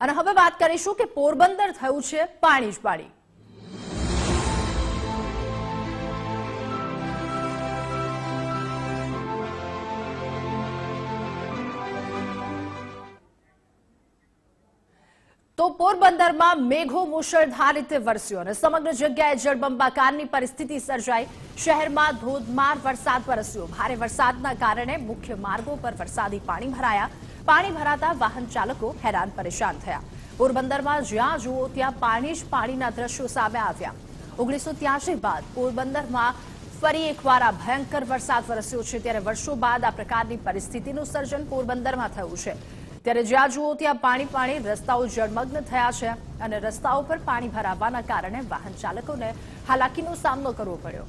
અને હવે વાત કરીશું કે પોરબંદર થયું છે પાણી જ પાણી. તો પોરબંદરમાં મેઘો મુશળધાર રીતે વરસ્યો અને સમગ્ર જગ્યાએ જળબંબાકારની પરિસ્થિતિ સર્જાઈ. શહેરમાં ધોધમાર વરસાદ વરસ્યો. ભારે વરસાદના કારણે મુખ્ય માર્ગો પર વરસાદી પાણી ભરાયા. પાણી ભરાતા વાહન ચાલકો હેરાન પરેશાન થયા. પોરબંદરમાં જ્યાં જુઓ ત્યાં પાણી જ પાણીના દ્રશ્યો સામે આવ્યા. ઓગણીસો ત્યાસી બાદ પોરબંદરમાં ફરી એકવાર આ ભયંકર વરસાદ વરસ્યો છે. ત્યારે વર્ષો બાદ આ પ્રકારની પરિસ્થિતિનું સર્જન પોરબંદરમાં થયું છે. ત્યારે જ્યાં જુઓ ત્યાં પાણી પાણી રસ્તાઓ જળમગ્ન થયા છે અને રસ્તાઓ પર પાણી ભરાવાના કારણે વાહન ચાલકોને હાલાકીનો સામનો કરવો પડ્યો.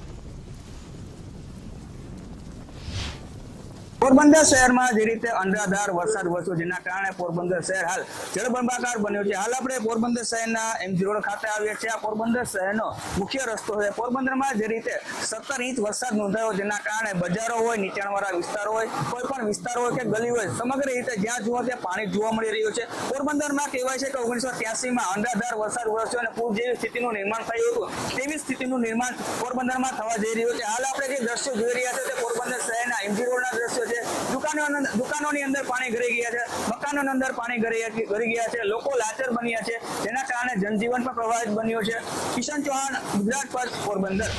પોરબંદર શહેરમાં જે રીતે અંધાધાર વરસાદ વરસ્યો, જેના કારણે પોરબંદર શહેર હાલ જળબંબાકાર બન્યો છે. હાલ આપણે પોરબંદર શહેરના એમજી રોડ ખાતે આવીએ છીએ. આ પોરબંદર શહેરનો મુખ્ય રસ્તો છે. પોરબંદરમાં જે રીતે સત્તર ઇંચ વરસાદ નોંધાયો, જેના કારણે બજારો હોય, નીચાણવાળા વિસ્તારો હોય, કોઈ પણ વિસ્તાર હોય કે ગલી હોય, સમગ્ર રીતે જ્યાં જુઓ ત્યાં પાણી જોવા મળી રહ્યું છે. પોરબંદરમાં કહેવાય છે કે ઓગણીસો ત્યાસીમાં અંધાધાર વરસાદ વરસ્યો અને પૂર જેવી સ્થિતિનું નિર્માણ થયું હતું. તેવી સ્થિતિનું નિર્માણ પોરબંદરમાં થવા જઈ રહ્યું છે. હાલ આપણે જે દ્રશ્યો જોઈ રહ્યા છે તે પોરબંદર શહેરના એમજી રોડના દ્રશ્યો છે. દુકાનો દુકાનોની અંદર પાણી ગરી ગયા છે. મકાનોની અંદર પાણી ગરી ગયા છે. લોકો લાચાર બન્યા છે. તેના કારણે જનજીવન પણ પ્રભાવિત બન્યું છે. કિશન ચૌહાણ, ગુજરાત પર પોરબંદર.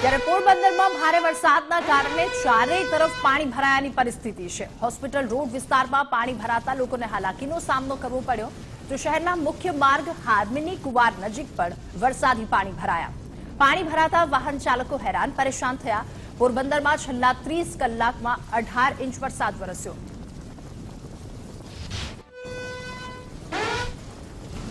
ત્યારે પોરબંદરમાં ભારે વરસાદના કારણે ચારેય તરફ પાણી ભરાયાની પરિસ્થિતિ છે. હોસ્પિટલ, રોડ વિસ્તારમાં પાણી ભરાતા લોકોને હાલાકીનો સામનો કરવો પડ્યો. તો શહેરના મુખ્ય માર્ગ હાર્મિની કુવાર નજીક પણ વરસાદી પાણી ભરાયા. પાણી ભરાતા વાહન ચાલકો હેરાન, પરેશાન થયા. પોરબંદરમાં છેલ્લા ત્રીસ કલાકમાં અઢાર ઇંચ વરસાદ વરસ્યો.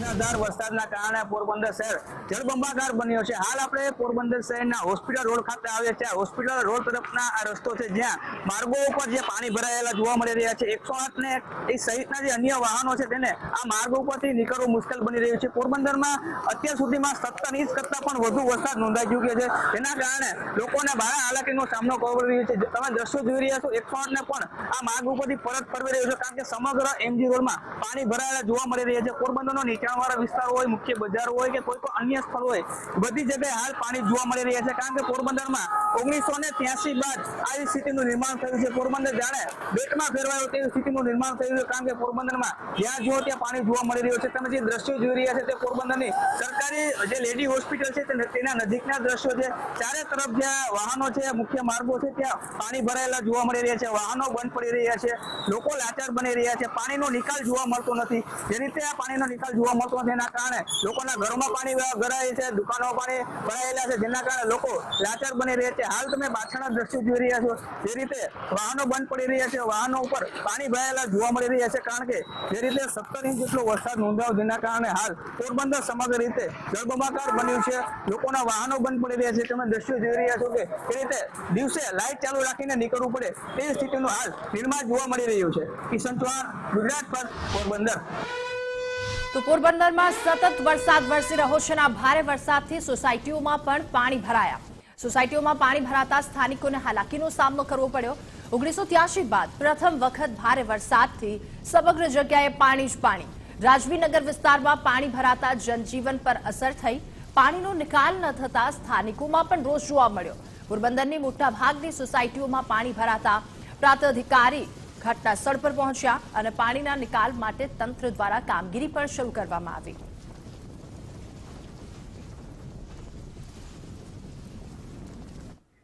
મુશળધાર વરસાદના કારણે પોરબંદર શહેર જળબંબાકાર બન્યો છે. હાલ આપણે પોરબંદર શહેરના હોસ્પિટલ રોડ ખાતે આવીએ છે હોસ્પિટલ રોડ તરફના આ રસ્તો છે જ્યાં માર્ગો ઉપર જે પાણી ભરાયેલા જોવા મળી રહ્યા છે. એકસો આઠ ને એ સહિતના જે અન્ય વાહનો છે તેને આ માર્ગ ઉપરથી નીકળવું મુશ્કેલ બની રહ્યું છે. પોરબંદરમાં અત્યાર સુધીમાં સત્તર ઇંચ કરતા પણ વધુ વરસાદ નોંધાઈ ચૂક્યો છે. તેના કારણે લોકોને ભારે હાલાકીનો સામનો કરવો રહ્યો છે. તમે દ્રશ્યો જોઈ રહ્યા છો, એકસો આઠ ને પણ આ માર્ગ ઉપરથી પરત ફરવી રહ્યો છે. કારણ કે સમગ્ર એમજી રોડમાં પાણી ભરાયેલા જોવા મળી રહ્યા છે. પોરબંદરનો નીચાણવાળા વિસ્તાર હોય, મુખ્ય બજાર હોય કે કોઈ પણ અન્ય સ્થળ હોય, બધી જગ્યાએ હાલ પાણી જોવા મળી રહ્યા છે. કારણ કે પોરબંદરમાં ઓગણીસો ને ત્યાસી બાદ આવી સ્થિતિનું નિર્માણ થયું છે. પોરબંદર જાણે બેટમાં ફેરવાયો તેવી સ્થિતિનું નિર્માણ થયું છે. કારણ કે પોરબંદરમાં જ્યાં જુઓ ત્યાં પાણી જોવા મળી રહ્યું છે. તમે જે દ્રશ્યો જોઈ રહ્યા છે તે પોરબંદરની સરકારી જે લેડી હોસ્પિટલ છે તેના નજીકના દ્રશ્યો છે. ચારે તરફ જ્યાં વાહનો છે, મુખ્ય માર્ગો છે, ત્યાં પાણી ભરાયેલા જોવા મળી રહ્યા છે. વાહનો બંધ પડી રહ્યા છે. લોકો લાચાર બની રહ્યા છે. પાણીનો નિકાલ જોવા મળતો નથી. જે રીતે આ પાણીનો નિકાલ જોવા મળતો જેના કારણે લોકોના ઘરોમાં પાણી ભરાય છે, દુકાનો પાણી ભરાયેલા છે, જેના કારણે લોકો લાચાર બની રહ્યા છે. હાલ તમે પાછળના દ્રશ્યો જોઈ રહ્યા છો, જે રીતે વાહનો બંધ પડી રહ્યા છે. વાહનો ઉપર પાણી ભરાયેલા જોવા મળી રહ્યા છે, કારણ કે જે રીતે સત્તર ઇંચ જેટલો વરસાદ નોંધાયો જેના કારણે હાલ પોરબંદર સમગ્ર રીતે જળબંબાકાર બન્યું છે. લોકોના વાહનો બંધ પડી રહ્યા છે. તમે દ્રશ્યો જોઈ રહ્યા છો કે એ રીતે દિવસે લાઇટ ચાલુ રાખીને નીકળવું પડે તે સ્થિતિનું હાલ નિર્માણ જોવા મળી રહ્યું છે. કિશન ચૌહાણ, ગુજરાત પર પોરબંદર. તો પોરબંદરમાં સતત વરસાદ વરસી રહ્યો છે ભારે વરસાદથી સોસાયટીઓમાં પણ પાણી ભરાયા. સોસાયટીઓમાં પાણી ભરાતા સ્થાનિકોને હાલાકીનો સામનો કરવો પડ્યો. ઓગણીસો બાદ પ્રથમ વખત ભારે વરસાદથી સમગ્ર જગ્યાએ પાણી જ પાણી. રાજવીનગર વિસ્તારમાં પાણી ભરાતા જનજીવન પર અસર થઈ. પાણીનો નિકાલ ન થતા સ્થાનિકોમાં પણ રોષ જોવા મળ્યો. પોરબંદરની મોટાભાગની સોસાયટીઓમાં પાણી ભરાતા પ્રાંત અધિકારી ઘટના સ્થળ પર પહોંચ્યા અને પાણીના નિકાલ માટે તંત્ર દ્વારા કામગીરી પણ શરૂ કરવામાં આવી.